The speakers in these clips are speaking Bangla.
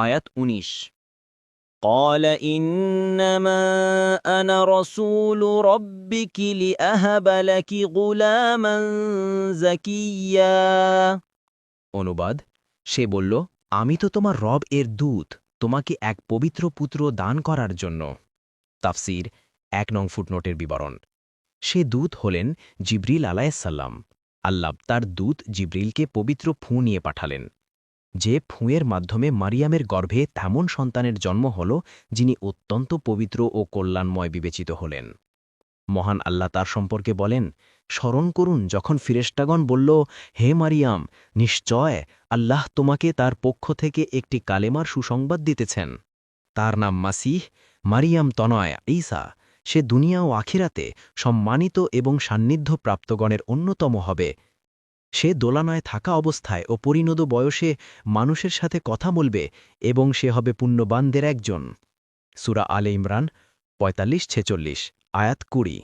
আয়াত উনিশ قال إنما أنا رسول ربك لأهب لك غلاما زكيا অনুবাদ সে বলল আমি তো তোমার রব এর দূত তোমাকে এক পবিত্র পুত্র দান করার জন্য তাফসির এক নং ফুটনোটের বিবরণ সে দূত হলেন জিব্রিল আলাইসাল্লাম আল্লাহ তার দূত জিব্রিলকে পবিত্র ফুঁ নিয়ে পাঠালেন যে ফুঁয়ের মাধ্যমে মারিয়ামের গর্ভে তেমন সন্তানের জন্ম হল, যিনি অত্যন্ত পবিত্র ও কল্যাণময় বিবেচিত হলেন। মহান আল্লাহ তার সম্পর্কে বলেন, স্মরণ করুন, যখন ফিরেস্টাগণ বলল, হে মারিয়াম, নিশ্চয় আল্লাহ তোমাকে তার পক্ষ থেকে একটি কালেমার সুসংবাদ দিতেছেন। তার নাম মাসিহ মারিয়াম তনয় ঈসা। সে দুনিয়া ও আখিরাতে সম্মানিত এবং সান্নিধ্য প্রাপ্তগণের অন্যতম হবে। সে দোলানায় থাকা অবস্থায় ও পরিণত বয়সে মানুষের সাথে কথা বলবে এবং সে হবে পুণ্যবানদের একজন সুরা আলে ইমরান পঁয়তাল্লিশ ছেচল্লিশ আয়াত কুড়ি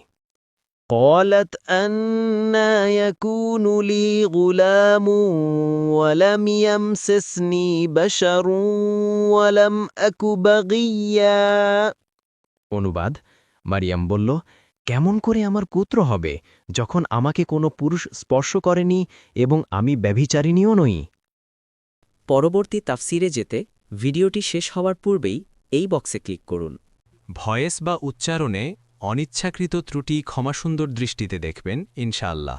قالت أنا يكون لي غلام ولم يمسسني بشر ولم أك بغيا অনুবাদ মারিয়াম বলল কেমন করে আমার পুত্র হবে যখন আমাকে কোনো পুরুষ স্পর্শ করেনি এবং আমি ব্যভিচারিণীও নই? পরবর্তী তাফসিরে যেতে ভিডিওটি শেষ হওয়ার পূর্বেই এই বক্সে ক্লিক করুন। ভয়েস বা উচ্চারণে অনিচ্ছাকৃত ত্রুটি ক্ষমাসুন্দর দৃষ্টিতে দেখবেন ইনশাআল্লাহ।